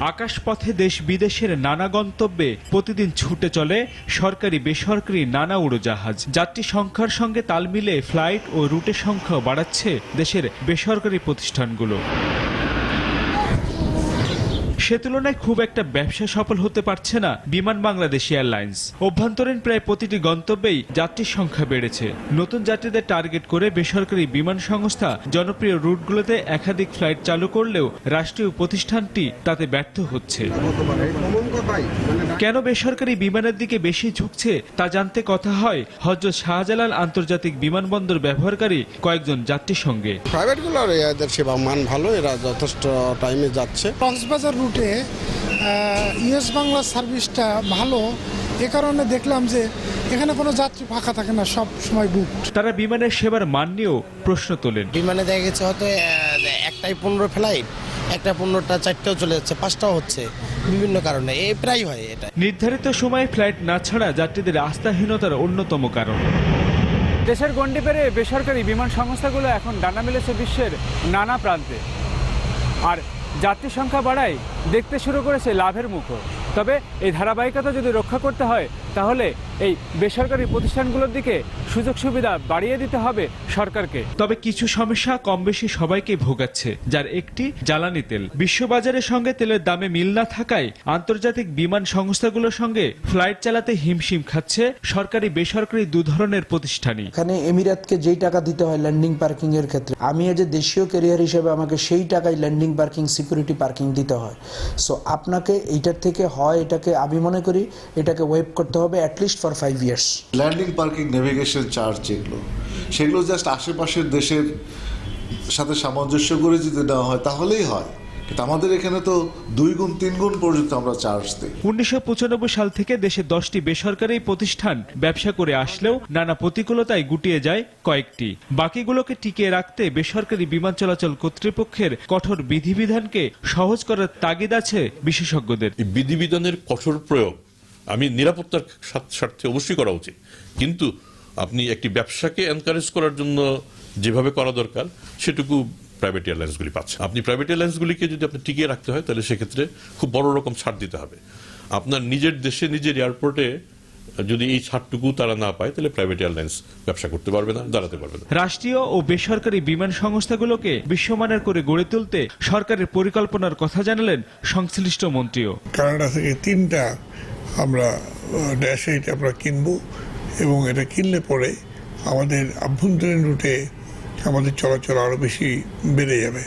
আকাশপথে দেশ বিদেশের নানা গন্তব্যে প্রতিদিন ছুটে চলে সরকারি, বেসরকারি নানা উড়োজাহাজ। যাত্রী সংখ্যার সঙ্গে তাল মিলে ফ্লাইট ও রুটের সংখ্যা বাড়াচ্ছে দেশের বেসরকারি প্রতিষ্ঠানগুলো। সে তুলনায় খুব একটা ব্যবসা সফল হতে পারছে না বিমান বাংলাদেশ এয়ারলাইন্স। অভ্যন্তরীণ প্রায় প্রতিটি গন্তব্যেই যাত্রীর সংখ্যা বেড়েছে। নতুন যাত্রীদের টার্গেট করে বেসরকারি বিমান সংস্থা জনপ্রিয় রুটগুলোতে একাধিক ফ্লাইট চালু করলেও রাষ্ট্রীয় প্রতিষ্ঠানটি তাতে ব্যর্থ হচ্ছে। কেন বেসরকারি বিমানের দিকে বেশি ঝুঁকছে তা জানতে কথা হয় হজরত শাহজালাল আন্তর্জাতিক বিমানবন্দর ব্যবহারকারী কয়েকজন যাত্রীর সঙ্গে। প্রাইভেটগুলোর এদের সেবা মান ভালো এরা যথেষ্ট টাইমে যাচ্ছে। কক্সবাজার রুটে ইউএস বাংলা সার্ভিসটা ভালো। এ কারণে দেখলাম যে এখানে কোনো যাত্রী ফাঁকা থাকে না সব সময় বুক তারা বিমানের সেবার মান নিয়েও প্রশ্ন তোলেন। বিমানে দেখা গেছে হয়তো একটাই পনেরো ফ্লাইট একটা পনেরোটা চারটেও চলে যাচ্ছে পাঁচটাও হচ্ছে বিভিন্ন কারণে। এ প্রায় হয় এটা। নির্ধারিত সময়ে ফ্লাইট না ছাড়া যাত্রীদের আস্থাহীনতার অন্যতম কারণ। দেশের গণ্ডি পেরে বেসরকারি বিমান সংস্থাগুলো এখন ডানা মেলেছে বিশ্বের নানা প্রান্তে। আর যাত্রী সংখ্যা বাড়ায় দেখতে শুরু করেছে লাভের মুখও। তবে এই ধারাবাহিকতা যদি রক্ষা করতে হয় তাহলে এই বেসরকারি প্রতিষ্ঠানগুলোর দিকে সুযোগ সুবিধা বাড়িয়ে দিতে হবে সরকারকে। তবে কিছু সমস্যা কম বেশি সবাইকে ভোগাচ্ছে যার একটি জ্বালানি তেল। বিশ্ববাজারের সঙ্গে তেলের দামে মিল না থাকায় আন্তর্জাতিক বিমান সংস্থাগুলোর সঙ্গে ফ্লাইট চালাতে হিমশিম খাচ্ছে সরকারি বেসরকারি দু ধরনের প্রতিষ্ঠানই। এখানে এমিরাতকে যেই টাকা দিতে হয় ল্যান্ডিং পার্কিং এর ক্ষেত্রে আমি এজ এ দেশীয় ক্যারিয়ার হিসেবে আমাকে সেই টাকায় ল্যান্ডিং পার্কিং সিকিউরিটি পার্কিং দিতে হয়। সো আপনাকে এইটার থেকে হয় এটাকে আমি মনে করি এটাকে ওয়েব করতে হবে। At least for five years landing parking navigation charge যেগুলো সেগুলো জাস্ট আশেপাশের দেশের সাথে সামঞ্জস্য করে যদি নেওয়া হয় তাহলেই হয়। কিন্তু আমাদের এখানে তো দুই গুণ তিন গুণ পর্যন্ত আমরা চার্জ দিই। উনিশশো সাল থেকে দেশে দশটি বেসরকারি প্রতিষ্ঠান ব্যবসা করে আসলেও নানা প্রতিকূলতায় গুটিয়ে যায় কয়েকটি। বাকিগুলোকে টিকিয়ে রাখতে বেসরকারি বিমান চলাচল কর্তৃপক্ষের কঠোর বিধিবিধানকে সহজ করার তাগিদ আছে বিশেষজ্ঞদের। বিধিবিধানের কঠোর প্রয়োগ আমি নিরাপত্তার স্বার্থে অবশ্যই করা উচিত। কিন্তু আপনি একটি ব্যবসাকে এনকারেজ করার জন্য যেভাবে করা দরকার সেটুকু প্রাইভেট এয়ারলাইন্সগুলি পাচ্ছে আপনি প্রাইভেট এয়ারলাইন্সগুলিকে যদি আপনি টিকিয়ে রাখতে হয় তাহলে সেক্ষেত্রে খুব বড় রকম ছাড় দিতে হবে। আপনার নিজের দেশে নিজের এয়ারপোর্টে যদি এই ছাড়টুকু তারা না পায় তাহলে প্রাইভেট এয়ারলাইন্স ব্যবসা করতে পারবে না দাঁড়াতে পারবে না। রাষ্ট্রীয় ও বেসরকারি বিমান সংস্থাগুলোকে বিশ্বমানের করে গড়ে তুলতে সরকারের পরিকল্পনার কথা জানালেন সংশ্লিষ্ট মন্ত্রীও। কানাডা থেকে তিনটা আমরা ড্যাশ এইট আমরা কিনব এবং এটা কিনলে পরে আমাদের আভ্যন্তরীণ রুটে আমাদের চলাচল আরও বেশি বেড়ে যাবে।